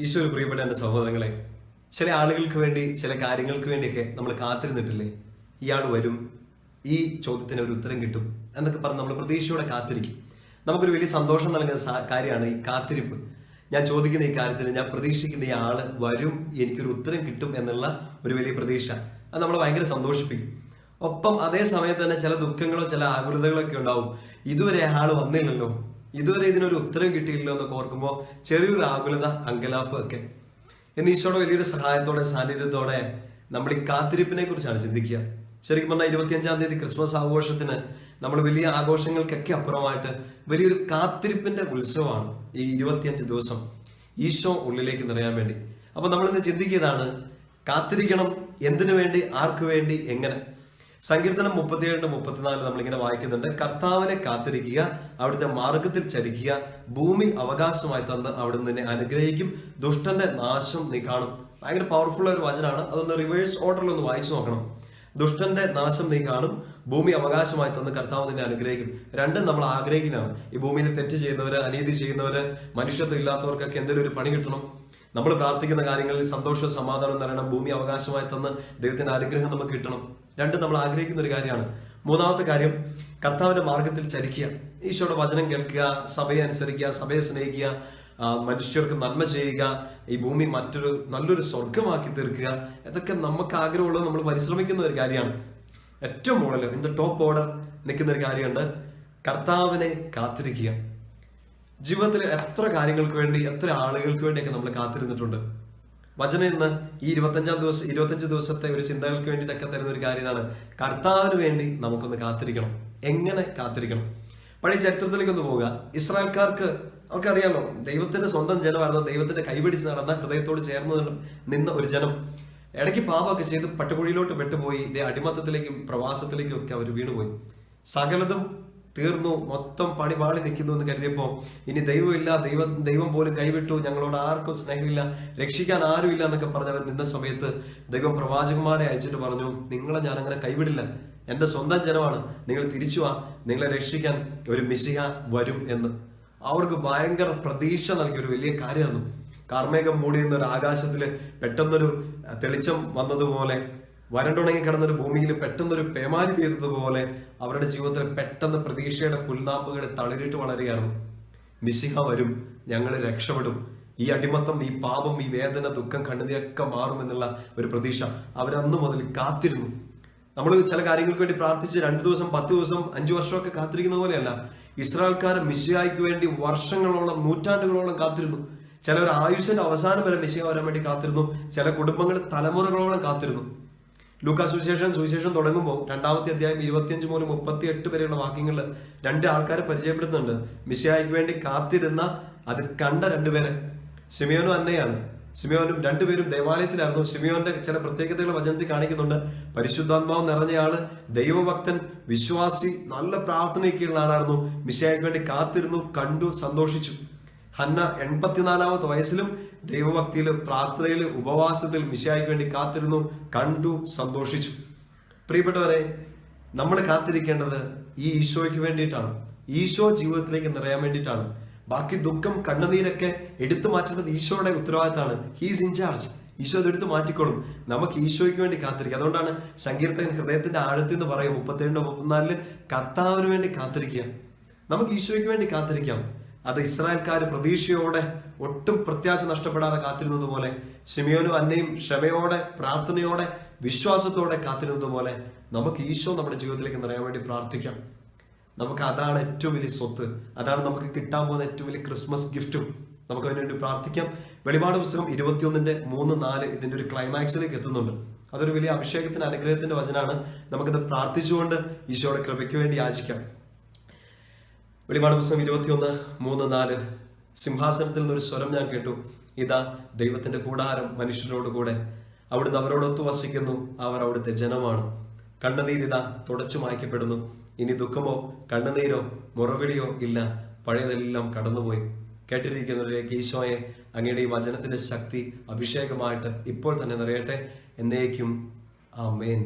ഈശോ പ്രിയപ്പെട്ട എന്റെ സഹോദരങ്ങളെ ചില ആളുകൾക്ക് വേണ്ടി ചില കാര്യങ്ങൾക്ക് വേണ്ടിയൊക്കെ നമ്മൾ കാത്തിരുന്നിട്ടില്ലേ? ഇയാൾ വരും ഈ ചോദ്യത്തിന് ഒരു ഉത്തരം കിട്ടും എന്നൊക്കെ പറഞ്ഞ് നമ്മൾ പ്രതീക്ഷയോടെ കാത്തിരിക്കും. നമുക്കൊരു വലിയ സന്തോഷം നൽകുന്ന കാര്യമാണ് ഈ കാത്തിരിപ്പ്. ഞാൻ ചോദിക്കുന്ന ഈ കാര്യത്തിന് ഞാൻ പ്രതീക്ഷിക്കുന്ന ഈ ആൾ വരും എനിക്കൊരു ഉത്തരം കിട്ടും എന്നുള്ള ഒരു വലിയ പ്രതീക്ഷ. അത് നമ്മളെ ഭയങ്കര സന്തോഷിപ്പിക്കും. ഒപ്പം അതേ സമയത്ത് തന്നെ ചില ദുഃഖങ്ങളോ ചില ആകുലതകളൊക്കെ ഉണ്ടാവും. ഇതുവരെ ആൾ വന്നില്ലല്ലോ. ഇതുവരെ ഇതിനൊരു ഉത്തരം കിട്ടിയില്ലോ എന്നൊക്കെ ഓർക്കുമ്പോൾ ചെറിയൊരു ആകുലത അങ്കലാപ്പ് ഒക്കെ. എന്ന് ഈശോയുടെ വലിയൊരു സഹായത്തോടെ സാന്നിധ്യത്തോടെ നമ്മൾ ഈ കാത്തിരിപ്പിനെ കുറിച്ചാണ് ചിന്തിക്കുക. ശരിക്കും പറഞ്ഞാൽ ഇരുപത്തിയഞ്ചാം തീയതി ക്രിസ്മസ് ആഘോഷത്തിന് നമ്മൾ വലിയ ആഘോഷങ്ങൾക്കൊക്കെ അപ്പുറമായിട്ട് വലിയൊരു കാത്തിരിപ്പിന്റെ ഉത്സവമാണ് ഈ ഇരുപത്തിയഞ്ച് ദിവസം ഈശോ ഉള്ളിലേക്ക് നിറയാൻ വേണ്ടി. അപ്പൊ നമ്മൾ ഇന്ന് ചിന്തിക്കുന്നതാണ് കാത്തിരിക്കണം എന്തിനു വേണ്ടി ആർക്കു വേണ്ടി എങ്ങനെ? സങ്കീർത്തനം മുപ്പത്തിയേഴിന് മുപ്പത്തിനാല് നമ്മളിങ്ങനെ വായിക്കുന്നുണ്ട്. കർത്താവിനെ കാത്തിരിക്കുക അവിടുത്തെ മാർഗത്തിൽ ചലിക്കുക ഭൂമി അവകാശമായി തന്ന് അവിടുന്ന് നിന്നെ അനുഗ്രഹിക്കും ദുഷ്ടന്റെ നാശം നീ കാണും. ഭയങ്കര പവർഫുൾ ഒരു വചനാണ്. അതൊന്ന് റിവേഴ്സ് ഓർഡറിൽ ഒന്ന് വായിച്ചു നോക്കണം. ദുഷ്ടന്റെ നാശം നീ കാണും ഭൂമി അവകാശമായി തന്ന് കർത്താവ് നിന്നെ അനുഗ്രഹിക്കും. രണ്ടും നമ്മൾ ആഗ്രഹിക്കുന്നതാണ്. ഈ ഭൂമിയിൽ തെറ്റ് ചെയ്യുന്നവര് അനീതി ചെയ്യുന്നവര് മനുഷ്യത്വം ഇല്ലാത്തവർക്കൊക്കെ എന്തെങ്കിലും ഒരു പണി കിട്ടണം. നമ്മൾ പ്രാർത്ഥിക്കുന്ന കാര്യങ്ങളിൽ സന്തോഷവും സമാധാനവും തരണം ഭൂമി അവകാശമായി തന്ന് ദൈവത്തിന്റെ അനുഗ്രഹം നമുക്ക് കിട്ടണം. രണ്ടും നമ്മൾ ആഗ്രഹിക്കുന്ന ഒരു കാര്യമാണ്. മൂന്നാമത്തെ കാര്യം കർത്താവിന്റെ മാർഗത്തിൽ ചരിക്കുക. ഈശോയുടെ വചനം കേൾക്കുക സഭയെ അനുസരിക്കുക സഭയെ സ്നേഹിക്കുക മനുഷ്യർക്ക് നന്മ ചെയ്യുക ഈ ഭൂമി മറ്റൊരു നല്ലൊരു സ്വർഗമാക്കി തീർക്കുക. ഇതൊക്കെ നമുക്ക് ആഗ്രഹമുള്ളത് നമ്മൾ പരിശ്രമിക്കുന്ന ഒരു കാര്യമാണ്. ഏറ്റവും മുകളിൽ ഇൻ ദ ടോപ്പ് ഓർഡർ നിൽക്കുന്ന ഒരു കാര്യമുണ്ട് കർത്താവിനെ കാത്തിരിക്കുക. ജീവിതത്തിൽ എത്ര കാര്യങ്ങൾക്ക് വേണ്ടി എത്ര ആളുകൾക്ക് വേണ്ടിയൊക്കെ നമ്മൾ കാത്തിരുന്നിട്ടുണ്ട്. വചനം ഇന്ന് ഈ ഇരുപത്തഞ്ചാം ദിവസം ഇരുപത്തഞ്ച് ദിവസത്തെ ഒരു ചിന്തകൾക്ക് വേണ്ടിയിട്ടൊക്കെ തരുന്ന ഒരു കാര്യം ഇതാണ്. കർത്താവിന് വേണ്ടി നമുക്കൊന്ന് കാത്തിരിക്കണം. എങ്ങനെ കാത്തിരിക്കണം? പഴയ ചരിത്രത്തിലേക്ക് ഒന്ന് പോവുക. ഇസ്രായേൽക്കാർക്ക് അവർക്കറിയാലോ ദൈവത്തിന്റെ സ്വന്തം ജനമായിരുന്നു. ദൈവത്തിന്റെ കൈപിടിച്ച് നടന്ന ഹൃദയത്തോട് ചേർന്ന് നിന്ന ഒരു ജനം. ഇടയ്ക്ക് പാപമൊക്കെ ചെയ്ത് പട്ടുകുഴിയിലോട്ട് പെട്ടുപോയി. ഇതേ അടിമത്തത്തിലേക്കും പ്രവാസത്തിലേക്കും ഒക്കെ അവർ വീണുപോയി. സകലതും തീർന്നു മൊത്തം പണി പാളി നിൽക്കുന്നു എന്ന് കരുതിയപ്പോ ഇനി ദൈവമില്ല ദൈവം ദൈവം പോലും കൈവിട്ടു ഞങ്ങളോട് ആർക്കും സ്നേഹമില്ല രക്ഷിക്കാൻ ആരുമില്ല എന്നൊക്കെ പറഞ്ഞവർ നിന്ന സമയത്ത് ദൈവം പ്രവാചകന്മാരെ അയച്ചിട്ട് പറഞ്ഞു നിങ്ങളെ ഞാൻ അങ്ങനെ കൈവിടില്ല. എന്റെ സ്വന്തം ജനമാണ്. നിങ്ങൾ തിരിച്ചു വാ. നിങ്ങളെ രക്ഷിക്കാൻ ഒരു മിശിക വരും എന്ന്. അവർക്ക് ഭയങ്കര പ്രതീക്ഷ നൽകിയ ഒരു വലിയ കാര്യമായിരുന്നു. കാർമേഘം മൂടിയുന്ന ഒരു ആകാശത്തിൽ പെട്ടെന്നൊരു തെളിച്ചം വന്നതുപോലെ വരണ്ടുണങ്ങി കിടന്നൊരു ഭൂമിയിൽ പെട്ടെന്നൊരു പേമാരി പെയ്തതുപോലെ അവരുടെ ജീവിതത്തിൽ പെട്ടെന്ന് പ്രതീക്ഷയുടെ പുൽനാമ്പുകൾ തളിരിട്ട് വളരുകയാണ്. മിശിഹ വരും ഞങ്ങൾ രക്ഷപ്പെടും. ഈ അടിമത്തം ഈ പാപം ഈ വേദന ദുഃഖം കണ്ണുതിയൊക്കെ മാറുമെന്നുള്ള ഒരു പ്രതീക്ഷ അവരന്ന് മുതൽ കാത്തിരുന്നു. നമ്മൾ ചില കാര്യങ്ങൾക്ക് വേണ്ടി പ്രാർത്ഥിച്ച് രണ്ടു ദിവസം പത്ത് ദിവസം അഞ്ചു വർഷമൊക്കെ കാത്തിരിക്കുന്ന പോലെയല്ല. ഇസ്രായേൽക്കാർ മിശിഹായ്ക്ക് വേണ്ടി വർഷങ്ങളോളം നൂറ്റാണ്ടുകളോളം കാത്തിരുന്നു. ചിലർ ആയുഷിന്റെ അവസാനം വരെ മിശിഹ വരാൻ വേണ്ടി കാത്തിരുന്നു. ചില കുടുംബങ്ങൾ തലമുറകളോളം കാത്തിരുന്നു. ലൂക്കാ സുവിശേഷം സുവിശേഷം തുടങ്ങുമ്പോൾ രണ്ടാമത്തെ അധ്യായം ഇരുപത്തിയഞ്ച് മുതൽ മുപ്പത്തി എട്ട് വരെയുള്ള വാക്യങ്ങളിൽ രണ്ട് ആൾക്കാരെ പരിചയപ്പെടുത്തുന്നുണ്ട്. മിശിയായിക്ക് വേണ്ടി കാത്തിരുന്ന അത് കണ്ട രണ്ടുപേരെ. സിമിയോനും അന്നയാണ്. സിമിയോനും രണ്ടുപേരും ദേവാലയത്തിലായിരുന്നു. സിമിയോന്റെ ചില പ്രത്യേകതകൾ വചനത്തിൽ കാണിക്കുന്നുണ്ട്. പരിശുദ്ധാത്മാവ് നിറഞ്ഞയാൾ ദൈവഭക്തൻ വിശ്വാസി നല്ല പ്രാർത്ഥനയൊക്കെയുള്ള ആളായിരുന്നു. മിശിയായിക്ക് വേണ്ടി കാത്തിരുന്നു കണ്ടു സന്തോഷിച്ചു. ഹന്ന എൺപത്തിനാലാമത്തെ വയസ്സിലും ദൈവഭക്തിയിൽ പ്രാർത്ഥനയിൽ ഉപവാസത്തിൽ മിശായിക്ക് വേണ്ടി കാത്തിരുന്നു കണ്ടു സന്തോഷിച്ചു. പ്രിയപ്പെട്ടവരെ നമ്മൾ കാത്തിരിക്കേണ്ടത് ഈ ഈശോയ്ക്ക് വേണ്ടിയിട്ടാണ്. ഈശോ ജീവിതത്തിലേക്ക് നിറയാൻ വേണ്ടിയിട്ടാണ്. ബാക്കി ദുഃഖം കണ്ണുനീരൊക്കെ എടുത്തു മാറ്റേണ്ടത് ഈശോയുടെ ഉത്തരവാദിത്തമാണ്. ഹീസ് ഇൻചാർജ് ഈശോ അതെടുത്ത് മാറ്റിക്കോളും. നമുക്ക് ഈശോയ്ക്ക് വേണ്ടി കാത്തിരിക്കുക അതുകൊണ്ടാണ് സങ്കീർത്തകൻ ഹൃദയത്തിന്റെ ആഴത്തിൽ നിന്ന് പറയും മുപ്പത്തിരണ്ട് മുപ്പത്തിനാലിൽ കർത്താവിന് വേണ്ടി കാത്തിരിക്കുക. നമുക്ക് ഈശോയ്ക്ക് വേണ്ടി കാത്തിരിക്കാം. അത് ഇസ്രായേൽക്കാർ പ്രതീക്ഷയോടെ ഒട്ടും പ്രത്യാശ നഷ്ടപ്പെടാതെ കാത്തിരുന്നത് പോലെ ഷിമിയോനും അന്നയും ക്ഷമയോടെ പ്രാർത്ഥനയോടെ വിശ്വാസത്തോടെ കാത്തിരുന്നത് പോലെ നമുക്ക് ഈശോ നമ്മുടെ ജീവിതത്തിലേക്ക് നിറയാൻ വേണ്ടി പ്രാർത്ഥിക്കാം. നമുക്ക് അതാണ് ഏറ്റവും വലിയ സ്വത്ത്. അതാണ് നമുക്ക് കിട്ടാൻ പോകുന്ന ഏറ്റവും വലിയ ക്രിസ്മസ് ഗിഫ്റ്റും. നമുക്ക് അതിനുവേണ്ടി പ്രാർത്ഥിക്കാം. വെളിപാട് പുസ്തകം ഇരുപത്തിയൊന്നിന്റെ മൂന്ന് നാല് ഇതിന്റെ ഒരു ക്ലൈമാക്സിലേക്ക് എത്തുന്നുണ്ട്. അതൊരു വലിയ അഭിഷേകത്തിന്റെ അനുഗ്രഹത്തിന്റെ വചനാണ്. നമുക്കത് പ്രാർത്ഥിച്ചുകൊണ്ട് ഈശോയുടെ കൃപയ്ക്ക് വേണ്ടി യാചിക്കാം. വെളിപാട് പുസ്തകം ഇരുപത്തിയൊന്ന് മൂന്ന് നാല്. സിംഹാസനത്തിൽ നിന്നൊരു സ്വരം ഞാൻ കേട്ടു. ഇതാ ദൈവത്തിന്റെ കൂടാരം മനുഷ്യരോട് കൂടെ. അവിടുന്ന് അവരോടൊത്തു വസിക്കുന്നു അവർ അവിടുത്തെ ജനമാണ്. കണ്ണുനീരിതാ തുടച്ചു മായ്ക്കപ്പെടുന്നു. ഇനി ദുഃഖമോ കണ്ണുനീരോ മുറവിളിയോ ഇല്ല. പഴയതെല്ലാം കടന്നുപോയി. കേട്ടിരിക്കുന്നവരിലേക്ക് ഈശോയെ അങ്ങയുടെ ഈ വചനത്തിന്റെ ശക്തി അഭിഷേകമായിട്ട് ഇപ്പോൾ തന്നെ നിറയട്ടെ. എന്നേക്കും. ആ മേൻ